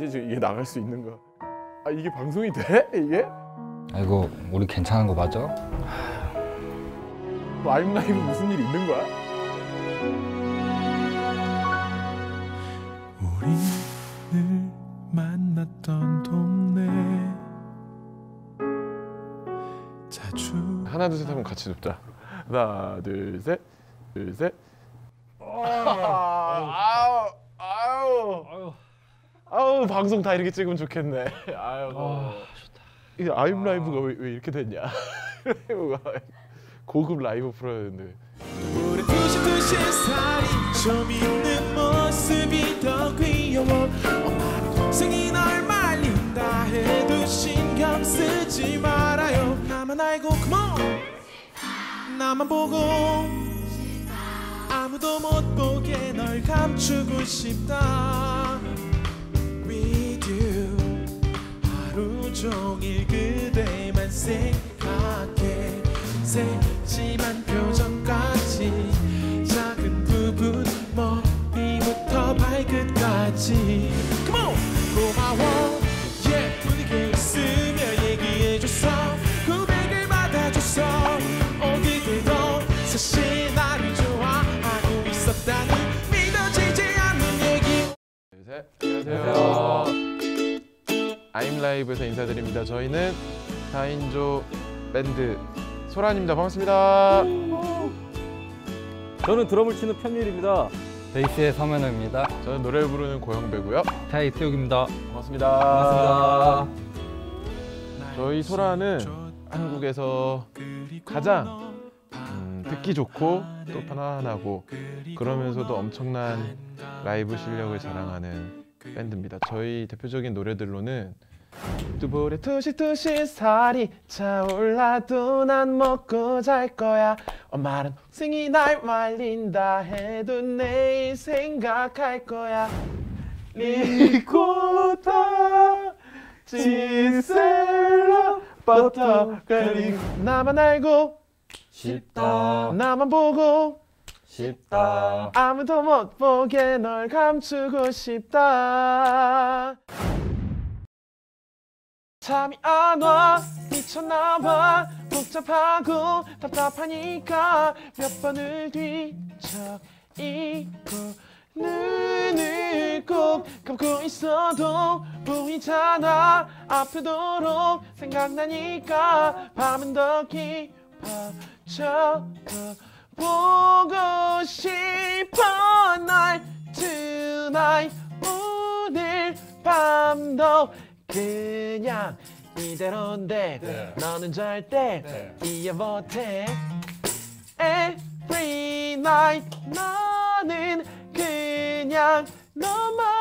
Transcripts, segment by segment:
봐야지 지금 이게 나갈 수 있는 거. 아 이게 방송이 돼? 이게? 아이고 우리 괜찮은 거 맞아? 라임 라이브 무슨 일 있는 거야? 우리 늘 만났던 동네 자주 하나 둘 셋 하면 같이 눕자. 하나 둘 셋, 둘 셋. 아우 아우 아우 방송 다 이렇게 찍으면 좋겠네. 아유 좋다. 이게 아임 라이브가 왜, 왜 이렇게 됐냐? 라이브가 고급 라이브 프로였는데. 우리 두시두시 살이 좀 있는 모습이 더 귀여워 엄마랑 동생이 널 말린다 해도 신경 쓰지 말아요 나만 알고 come on 나만 보고 아무도 못 보게 널 감추고 싶다 하루 종일 그대만 생각해. 세심한 표정까지 작은 부분 머리부터 발끝까지. Come on! 고마워. 예쁘게 웃으며 얘기해줘서 고백을 받아줘서 어. 그대도 사실 나를 좋아하고 있었다는 믿어지지 않는 얘기. 둘 셋. 안녕하세요. 아임 라이브에서 인사드립니다. 저희는 4인조 밴드 소란입니다. 반갑습니다. 저는 드럼을 치는 편일입니다. 베이스의 서면호입니다. 저는 노래 부르는 고영배고요. 타이 수욱입니다. 반갑습니다. 반갑습니다. 저희 소라는 한국에서 가장 음, 듣기 좋고 또 편안하고 그러면서도 엄청난 라이브 실력을 자랑하는 밴드입니다. 저희 대표적인 노래들로는 두볼에 투시투시 살이 차올라도 난 먹고 잘 거야 엄마는 생이 날 말린다 해도 내일 생각할 거야 리코타 지셀러 버터 갈릭 나만 알고 쉽다. 나만 보고 쉽다. 아무도 못 보게 널 감추고 싶다 잠이 안 와. 미쳤나봐. 복잡하고 답답하니까 몇 번을 뒤척이고 눈을 꼭 감고 있어도 보이잖아. 아프도록 생각나니까 밤은 더 깊어져 보고 싶어. 날 tonight. 오늘 밤도 그냥 이대로인데 너는 절대 이해 못해. Every night 너는 그냥 너만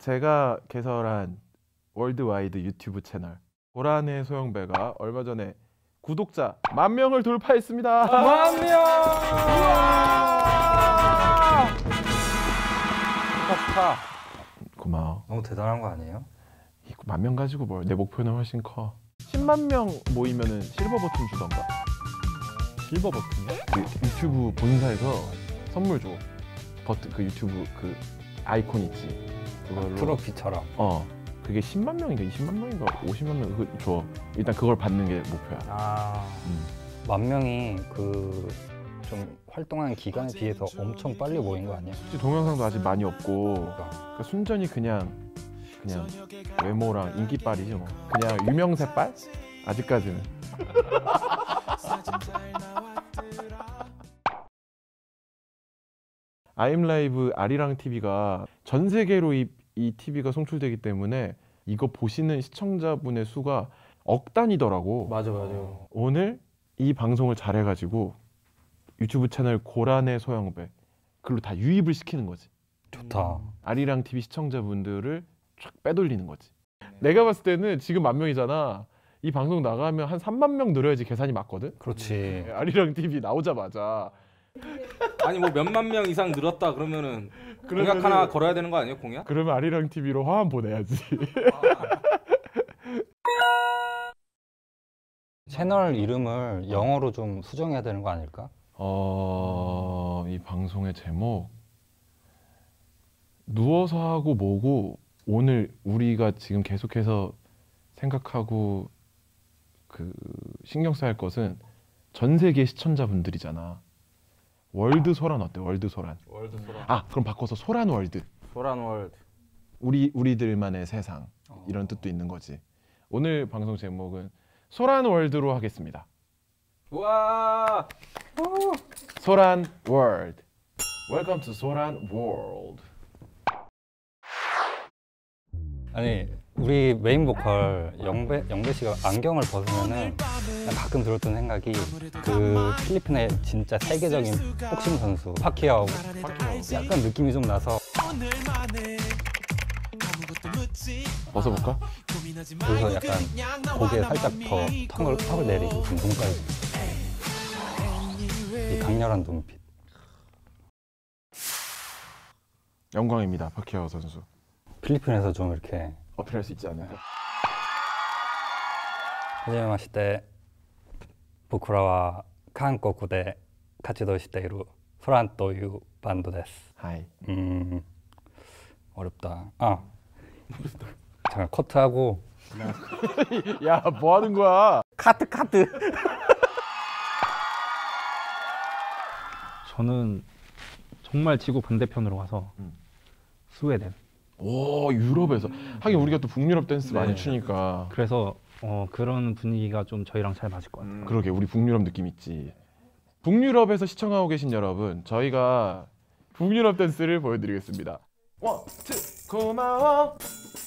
제가 개설한 월드와이드 유튜브 채널 고란의 소영배가 얼마 전에 구독자 만 명을 돌파했습니다. 만 명! 축하. 고마워. 너무 대단한 거 아니에요? 만 명 가지고 뭘? 내 목표는 훨씬 커. 10만 명 모이면은 실버 버튼 주던가. 실버 버튼이요? 그 유튜브 본사에서 선물 줘. 버튼 그 유튜브 그 아이콘 있지. 그걸로. 트로피처럼. 어. 그게 10만 명인가 20만 명인가 50만 명 그거 줘. 일단 그걸 받는 게 목표야. 아, 음. 만 명이 그 좀 활동하는 기간에 비해서 엄청 빨리 모인 거 아니야? 솔직히 동영상도 아직 많이 없고 그러니까 순전히 그냥 그냥 외모랑 인기빨이지 뭐. 그냥 유명세빨? 아직까지는. 아임라이브 아리랑 TV가 전 세계로 이, 이 TV가 송출되기 때문에 이거 보시는 시청자분의 수가 억 단위더라고. 맞아 맞아. 오늘 이 방송을 잘해가지고 유튜브 채널 고란의 소영배 글로 다 유입을 시키는 거지. 좋다. 아리랑 TV 시청자분들을 쫙 빼돌리는 거지. 내가 봤을 때는 지금 만 명이잖아. 이 방송 나가면 한 3만 명 늘어야지 계산이 맞거든. 그렇지. 아리랑 TV 나오자마자 아니 뭐 몇만 명 이상 늘었다 그러면은 공약 그러면은- 하나 걸어야 되는 거 아니에요 공약? 그러면 아리랑 TV로 화환 보내야지. 채널 이름을 영어로 좀 수정해야 되는 거 아닐까? 어, 이 방송의 제목 누워서 하고 뭐고 오늘 우리가 지금 계속해서 생각하고 그 신경 써야 할 것은 전 세계 시청자분들이잖아. 월드 소란 어때? 월드 소란. 월드 소라. 아, 그럼 바꿔서 소란 월드. 소란 월드. 우리 우리들만의 세상 이런 뜻도 있는 거지. 오늘 방송 제목은 소란 월드로 하겠습니다. 우와. 소란 월드. Welcome to 소란 월드. 아니 우리 메인 보컬 영배 영배 씨가 안경을 벗으면은 난 가끔 들었던 생각이 그 필리핀의 진짜 세계적인 복싱 선수 파키아오 약간 느낌이 좀 나서 벗어볼까? 말고 약간 고개 살짝 더 턱을 턱을 내리고 좀 눈까지 이 강렬한 눈빛. 영광입니다, 파키아오 선수. 필리핀에서 좀 이렇게 어필할 수 있지 않을까? 하지메 마시테 부쿠라와 한국で 活動しているソランというバンドです。 하이. 음 어렵다. 아 잠깐 커트하고 야, 뭐 하는 거야? 카트 카트. 저는 정말 지구 반대편으로 가서 음. 스웨덴. 오, 유럽에서. 하긴 우리가 또 북유럽 댄스 많이 네. 추니까. 그래서 어, 그런 분위기가 좀 저희랑 잘 맞을 것 같아요. 그러게 우리 북유럽 느낌 있지. 북유럽에서 시청하고 계신 여러분, 저희가 북유럽 댄스를 보여드리겠습니다. 원, 투, 고마워.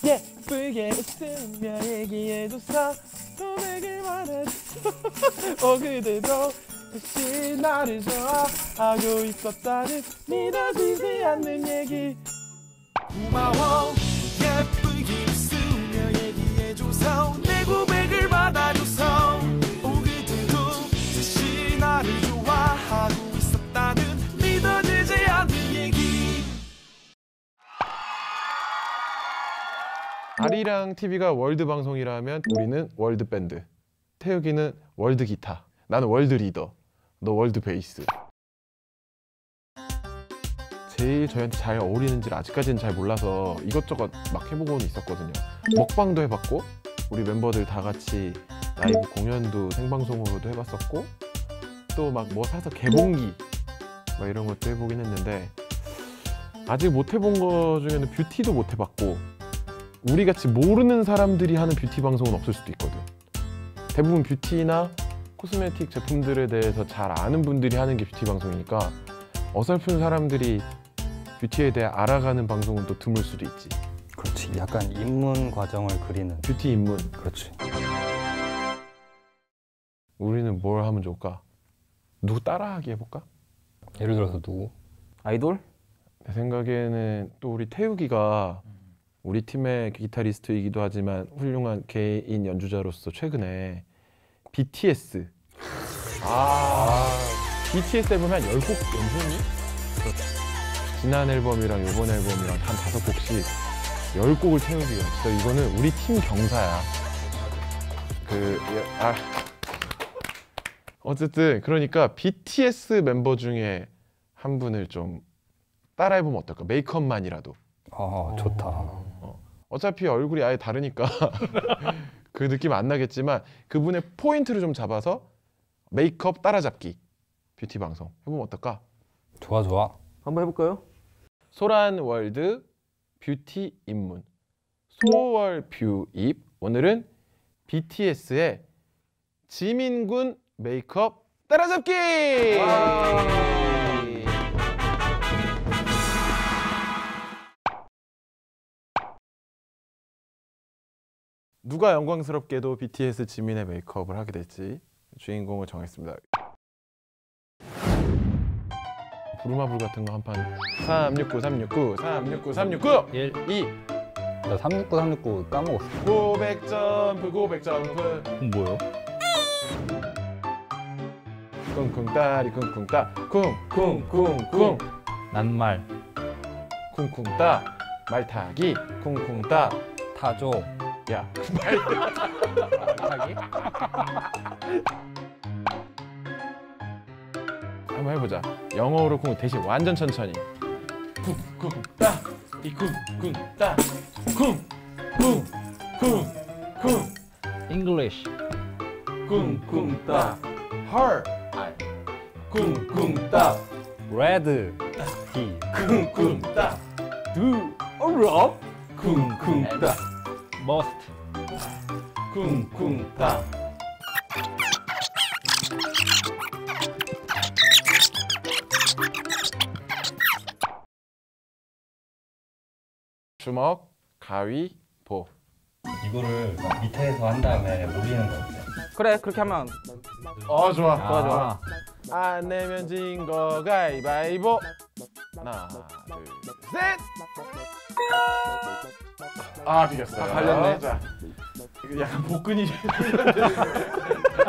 예쁘게 웃으며 얘기해줘서 소맥을 말해줘. 어 그대도 혹시 나를 좋아하고 있었다는 믿어지지 않는 얘기. 고마워 얘기 아리랑 TV가 월드 방송이라면 우리는 월드 밴드. 태욱이는 월드 기타. 나는 월드 리더. 너 월드 베이스. 제일 저희한테 잘 어울리는지를 아직까지는 잘 몰라서 이것저것 막 해보고는 있었거든요. 먹방도 해봤고 우리 멤버들 다 같이 라이브 공연도 생방송으로도 해봤었고 또 막 뭐 사서 개봉기 막 이런 것도 해보긴 했는데 아직 못 해본 거 중에는 뷰티도 못 해봤고 우리 같이 모르는 사람들이 하는 뷰티 방송은 없을 수도 있거든. 대부분 뷰티나 코스메틱 제품들에 대해서 잘 아는 분들이 하는 게 뷰티 방송이니까 어설픈 사람들이 뷰티에 대해 알아가는 방송은 또 드물 수도 있지. 그렇지. 약간 입문 과정을 그리는. 뷰티 입문. 그렇지. 우리는 뭘 하면 좋을까? 누구 따라하기 해볼까? 예를 들어서 누구? 아이돌? 내 생각에는 또 우리 태욱이가 우리 팀의 기타리스트이기도 하지만 훌륭한 개인 연주자로서 최근에 BTS 아 BTS 앨범 한 10곡 연주했니? 지난 앨범이랑 이번 앨범이랑 한 다섯 곡씩 10곡을 태우기가 진짜 이거는 우리 팀 경사야 그 아, 어쨌든 그러니까 BTS 멤버 중에 한 분을 좀 따라해보면 어떨까? 메이크업만이라도. 아 좋다. 어차피 얼굴이 아예 다르니까 그 느낌 안 나겠지만 그분의 포인트를 좀 잡아서 메이크업 따라잡기 뷰티 방송 해보면 어떨까? 좋아 좋아. 한번 해볼까요? 소란 월드 뷰티 입문. 소월 뷰입. 오늘은 BTS의 지민군 메이크업 따라잡기! 누가 영광스럽게도 BTS 지민의 메이크업을 하게 될지 주인공을 정했습니다. 부루마블 같은 거 한 판. 369 369 369 369 1 2 나 369 369 까먹었어. 고백 점프 고백 점프 그럼 뭐요? 쿵쿵 따리 쿵쿵 따. 쿵쿵쿵쿵. 낱말. 쿵쿵 따. 말타기. 쿵쿵 따. 타조. 야, 말. 못하기? 한번 해보자. 영어로 쿵 대신 완전 천천히. 쿵쿵따 이쿵쿵따 쿵쿵쿵쿵 English. 쿵쿵따 헐 쿵쿵따 티 쿵쿵따 두 어럽 쿵쿵따 Must. 쿵쿵따 주먹 가위 보. 이거를 밑에서 한 다음에 올리는 거 어때? 그래 그렇게 하면. 어 좋아. 좋아, 좋아. 안 내면 진 거 가위바위보. 하나 둘 셋 아 비겼어요. 아, 갈렸네. 자, 약간 복근이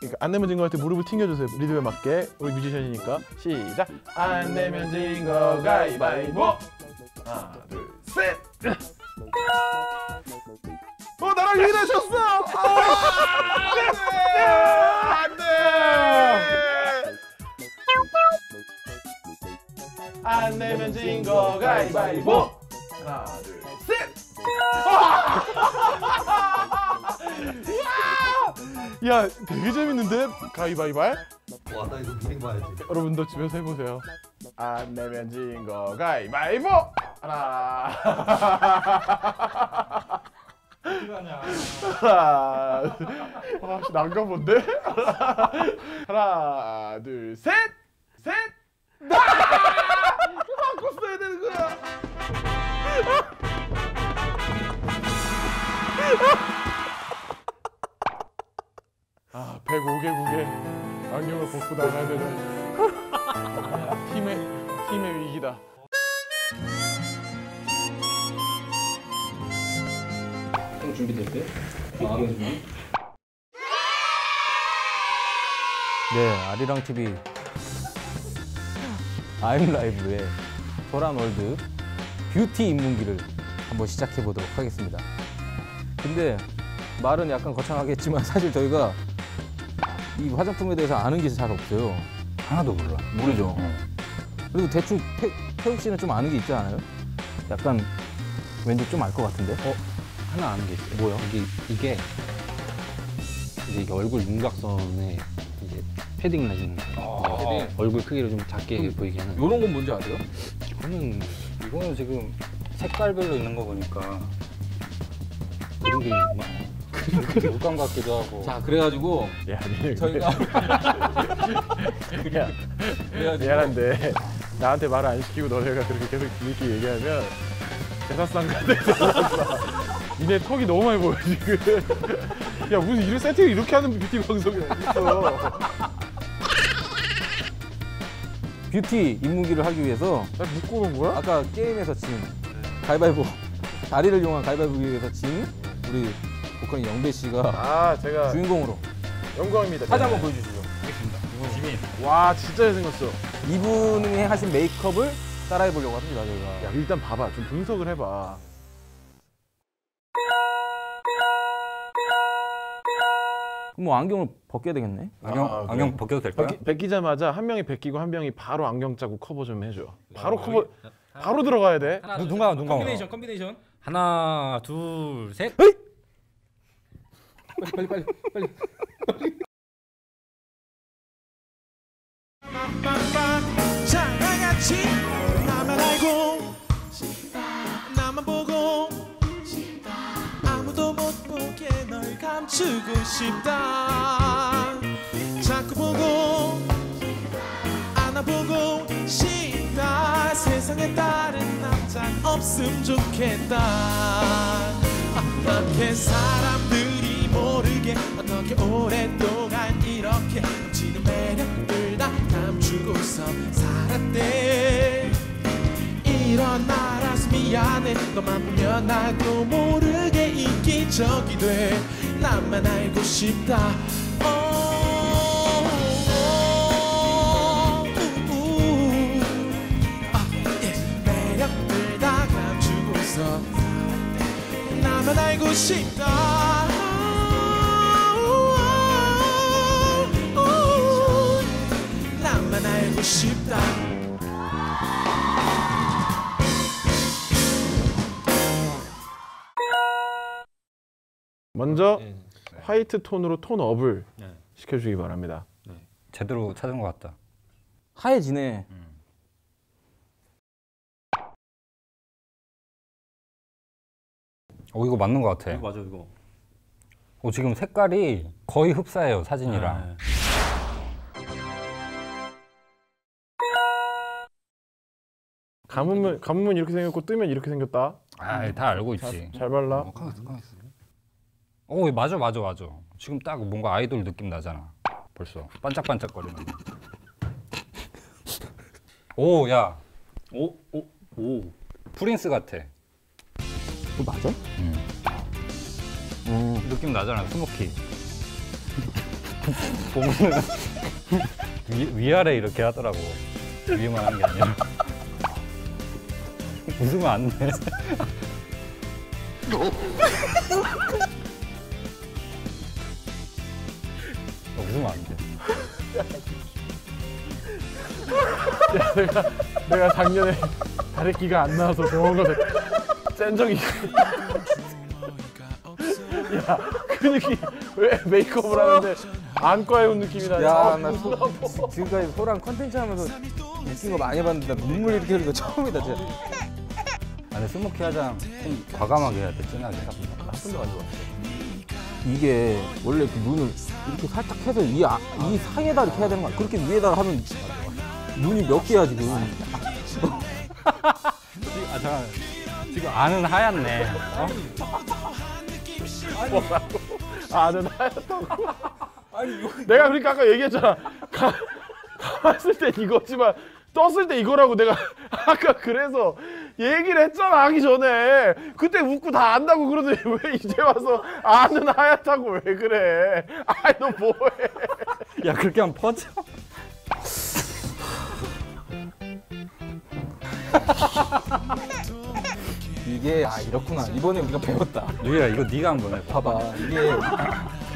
그러니까 안 내면 진 거할 때 무릎을 튕겨주세요. 리듬에 맞게. 우리 뮤지션이니까. 시작. 안 내면 진 거 가위바위보. 하나 둘 셋. 어 나랑 유인하셨어. 안돼. 안 내면 진 거 가위바위보. 하나 둘 셋 야 되게 재밌는데? 가위바위발 와나 이거 미팅 봐야지. 여러분도 집에서 해보세요. 안 내면 진 거 가위바위보! 하나. 하나. 아씨 난가 본데? 하나 둘셋셋! 바꿨어야 되는 거야 아 105개국에 안경을 벗고 나가야 되는 팀의 팀의 위기다. 형 준비될 때 마음의 준비 네, 아리랑 TV 아임 라이브의 도란 월드 뷰티 입문기를 한번 시작해 보도록 하겠습니다. 근데 말은 약간 거창하겠지만 사실 저희가 이 화장품에 대해서 아는 게 잘 없어요. 하나도 몰라. 모르죠. 어. 그리고 대충 태, 태욱 씨는 좀 아는 게 있지 않아요? 약간 왠지 좀 알 것 같은데. 어? 하나 아는 게 있어요. 뭐요? 이게 이게 이제 이게 얼굴 윤곽선에 이제 패딩 내주는 거. 패딩. 얼굴 크기를 좀 작게 보이게 하는. 요런 건 뭔지 아세요? 이거는 이거는 지금 색깔별로 있는 거 보니까 그런 게 막- 물감 같기도 하고. 자 그래가지고 야, 니 저희가 야, 그래가지고 미안한데 나한테 말을 안 시키고 너네가 그렇게 계속 뒤늦게 얘기하면 제사상 같아. 니네 턱이 너무 많이 보여 지금. 야 무슨 이런 세팅을 이렇게 하는 뷰티 방송이 어딨어? 뷰티 입문기를 하기 위해서 나 묶고 온 거야? 아까 게임에서 진 가위바위보 다리를 이용한 가위바위보에서 진 우리 보컬인 영배 씨가 아 제가 주인공으로 영광입니다. 사진 한번 보여주시죠. 와 진짜 잘생겼어. 이분이 하신 메이크업을 따라해 보려고 합니다 저희가. 야 일단 봐봐 좀 분석을 해봐. 그럼 뭐 안경을 벗겨야 되겠네. 안경 아, 그래. 안경 벗겨도 될까요? 벗기, 벗기자마자 한 명이 벗기고 한 명이 바로 안경 짜고 커버 좀 해줘. 바로 커버 바로 들어가야 돼. 하나, 눈- 둘, 눈 감아, 셋. 눈 감아. 컴비네이션 컴비네이션 하나, 둘, 셋. 빨리 빨리 빨리 빨리. 자 다 같이 나만 알고 나만 보고 아무도 못 보게 널 감추고 싶다. 자꾸 보고 안아보고 싶다. 세상에 다른 남자 없음 좋겠다. 어떻게 사람들이 모르게 어떻게 오랫동안 이렇게 넘치는 매력들 다 감추고서 살았대. 일어나라서 미안해. 너만 보면 나도 모르게 이기적이 돼. 나만 알고 싶다. 어, 오, 우, 우. 아, 예. 나만 알고 싶다 알고 싶다 먼저 네. 화이트 톤으로 톤 업을 네. 시켜주기 바랍니다. 제대로 찾은 것 같다. 하얘지네. 어 이거 맞는 것 같아. 맞아 이거. 어 지금 색깔이 거의 흡사해요 사진이랑. 네. 감으면 감으면 이렇게 생겼고 뜨면 이렇게 생겼다. 아 다 알고 있지. 잘 발라. 어, 가만 있어. 어 맞아 맞아 맞아. 지금 딱 뭔가 아이돌 느낌 나잖아. 벌써 반짝반짝거리는. 오 야. 오, 오, 오. 프린스 같아. 이거 맞아? 음. 음. 느낌 나잖아 스모키. 보면은 위, 위아래 이렇게 하더라고. 위에만 한게 아니라. 웃으면 안 돼. 어, 웃으면 안 돼. 내가 작년에 다래끼가 안 나와서 병원 가서 짠 적이 있- 야 근육이 왜 메이크업을 하는데 안과에 온 느낌이 나냐 야, 아, 나 소, 지금까지 소랑 컨텐츠 하면서 웃긴 거 많이 봤는데 나 눈물 이렇게 흘리는 거 처음이다, 진짜. 아니 스모키 화장 좀 과감하게 해야 돼 진하게. 이게 원래 그 눈을 이렇게 살짝 해서 이, 아, 이 사이에다 이렇게 해야 되는 거야. 그렇게 위에다 하면 눈이 몇 개야, 지금. 아 잠깐 지금 안은 하얗네. 어? 아는 하얗다고 내가 그러니까 아까 얘기했잖아 가, 가봤을 땐 이거지만 떴을 때 이거라고 내가 아까 그래서 얘기를 했잖아 하기 전에 그때 웃고 다 안다고 그러더니 왜 이제 와서 아는 하얗다고 왜 그래 아이 너 뭐해 야 그렇게 하면 퍼져. 이게, 아, 이렇구나. 이번에 우리가 배웠다. 누이야 이거 네가 한번 해봐. 봐봐. 이게,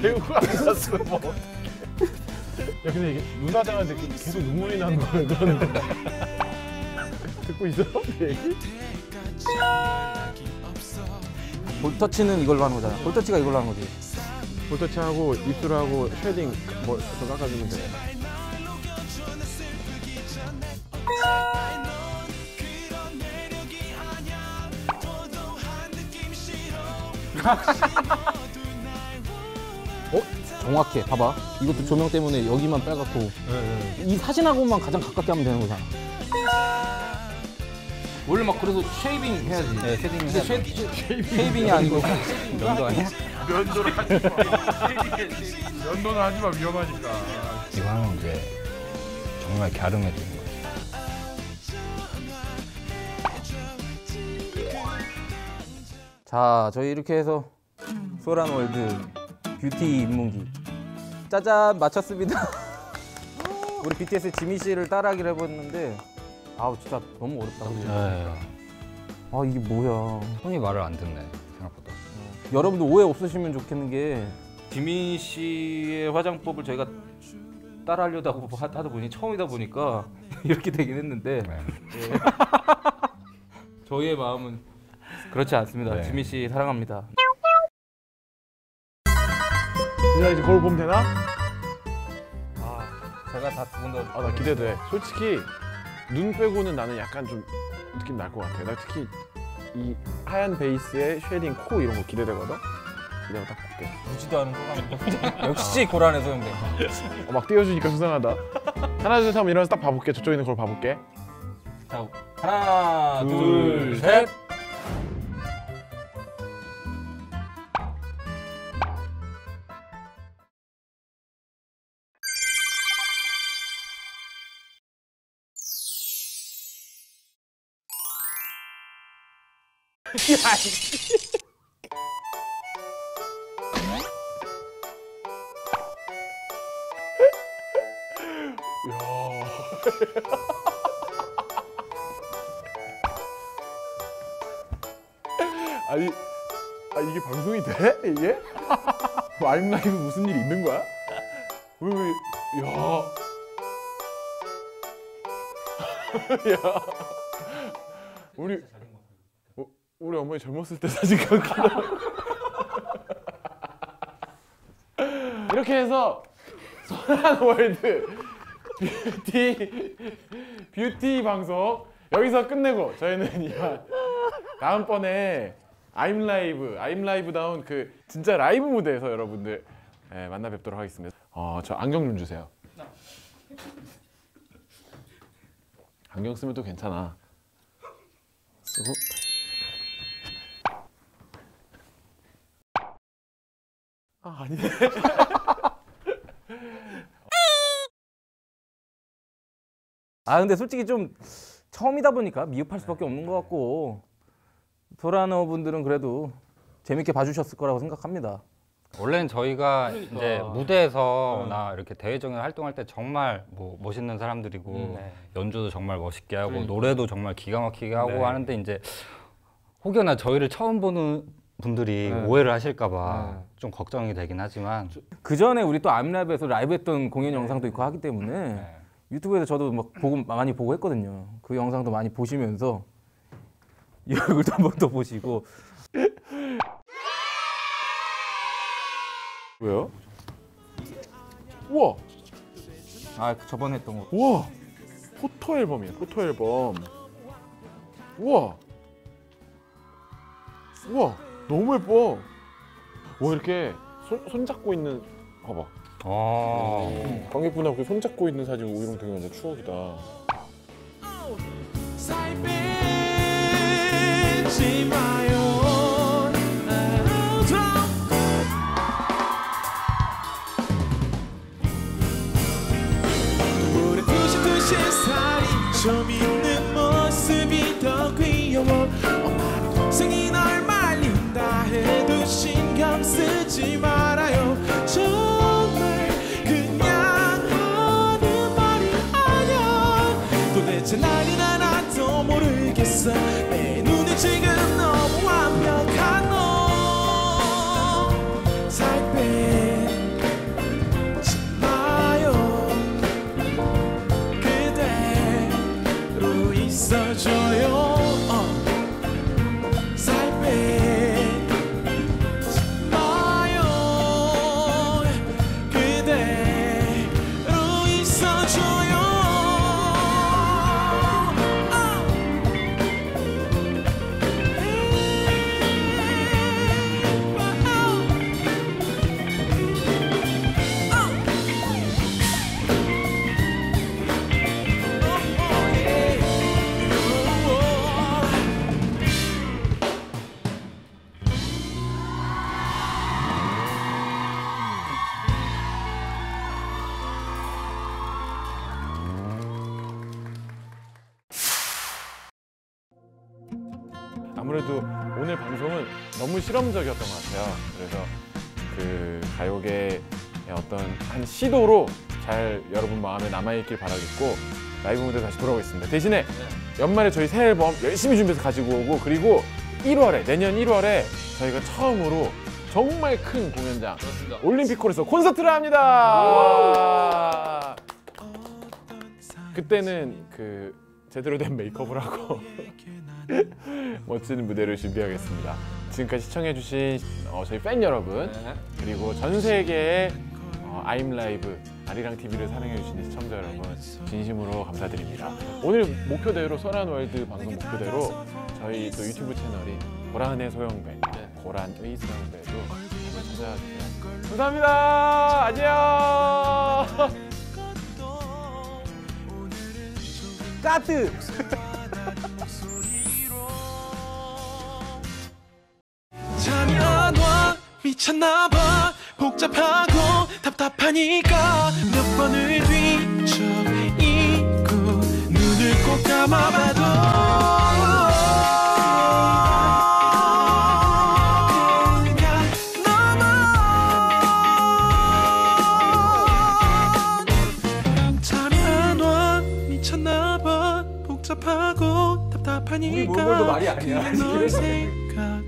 배우고 앉았어 뭐. 야 근데 이게 눈 화장하는데 계속 눈물이 나는 거야 그러는데 듣고 있어? 내 얘기? 볼터치는 이걸로 하는 거잖아. 볼터치가 이걸로 하는 거지. 볼터치하고 입술하고 쉐딩 뭐좀 깎아주면 돼 어? 정확해. 봐봐. 이것도 조명 때문에 여기만 빨갛고. 이 사진하고만 가장 가깝게 하면 되는 거잖아. 원래 막 그래서 쉐이빙 해야지. 네 쉐딩 근데 해. 쉐, 쉐이빙이 아니고. 면도 아니야? 면도를 하지 마 면도는 하지 마 위험하니까 이거 하면 이제 정말 갸름해지는 거야. 자, 저희 이렇게 해서 소란 월드 뷰티 입문기 짜잔 마쳤습니다. 우리 BTS의 지미 씨를 따라하기를 해봤는데 아우 진짜 너무 어렵다. 그지? 아 이게 뭐야? 손이 말을 안 듣네 생각보다. 여러분들 오해 없으시면 좋겠는 게 지민 씨의 화장법을 저희가 따라하려다 보- 하다 보니 처음이다 보니까 이렇게 되긴 했는데 네. 저희의 마음은 그렇지 않습니다. 네. 지민 씨 사랑합니다. 이제 이제 거울 보면 되나? 제가 다 두분 다. 아나 기대돼 솔직히 눈 빼고는 나는 약간 좀 느낌 날 것 같아 나 특히 이 하얀 베이스에 쉐딩 코 이런 거 기대되거든 내가 딱 볼게 보지도 않은 소란. 역시 고란의 소용대. 어, 막 띄워주니까 수상하다 하나 둘 셋 하면 일어나서 딱 봐볼게 저쪽에 있는 걸 봐볼게 자 하나 둘, 둘 셋. 아니 아 이게 방송이 돼? 이게? 뭐 아임라이브 무슨 일 있는 거야? 왜 왜? 야. 야. 우리 어, 우리 어머니 젊었을 때 사진 갖고 이렇게 해서 소란 월드 뷰티 뷰티 방송 여기서 끝내고 저희는 이만 다음번에 아임 라이브 아임 라이브다운 그 진짜 라이브 무대에서 여러분들 예, 만나 뵙도록 하겠습니다. 어 저 안경 좀 주세요. 안경 쓰면 또 괜찮아. 쓰고 아 아니네. 아 근데 솔직히 좀 처음이다 보니까 미흡할 수밖에 없는 것 같고 도라너 분들은 그래도 재밌게 봐주셨을 거라고 생각합니다. 원래는 저희가 그러니까. 이제 무대에서나 이렇게 대외적인 활동할 때 정말 뭐 멋있는 사람들이고 음. 연주도 정말 멋있게 하고 그러니까. 노래도 정말 기가 막히게 하고 네. 하는데 이제 혹여나 저희를 처음 보는 분들이 네. 오해를 하실까봐 네. 좀 걱정이 되긴 하지만 그 전에 우리 또 암랩에서 라이브했던 공연 영상도 있고 하기 때문에 네. 유튜브에서 저도 막 보고 많이 보고 했거든요. 그 영상도 많이 보시면서 이 얼굴도 한번 더 보시고 왜요? 우와 아 저번에 했던 거 우와 포토 앨범이에요 포토 앨범 우와 우와 너무 예뻐. 와 이렇게 손, 손 잡고 있는 봐봐. 어. 관객분하고 손 잡고 있는 사진 이런 되게 완전 추억이다. 살 오늘 방송은 너무 실험적이었던 것 같아요. 그래서 그 가요계의 어떤 한 시도로 잘 여러분 마음에 남아있길 바라겠고 라이브 무대 다시 돌아오겠습니다. 대신에 연말에 저희 새 앨범 열심히 준비해서 가지고 오고 그리고 1월에 내년 1월에 저희가 처음으로 정말 큰 공연장 올림픽홀에서 콘서트를 합니다. 그때는 그 제대로 된 메이크업을 하고 멋진 무대를 준비하겠습니다. 지금까지 시청해주신 어, 저희 팬 여러분 그리고 전 세계의 어, 아임 라이브 아리랑 TV를 사랑해주시는 시청자 여러분 진심으로 감사드립니다. 오늘 목표대로 설한 월드 방송 목표대로 저희 또 유튜브 채널이 고란의 소영배, 고란의 소영배도 한번 찾아주세요. 감사합니다. 안녕. 까트 미쳤나봐. 복잡하고 답답하니까 몇 번을 뒤척이고 눈을 꼭 감아봐도. 복잡하고 답답하니까 우리 몰골도 말이 아니야, 수고했습니다.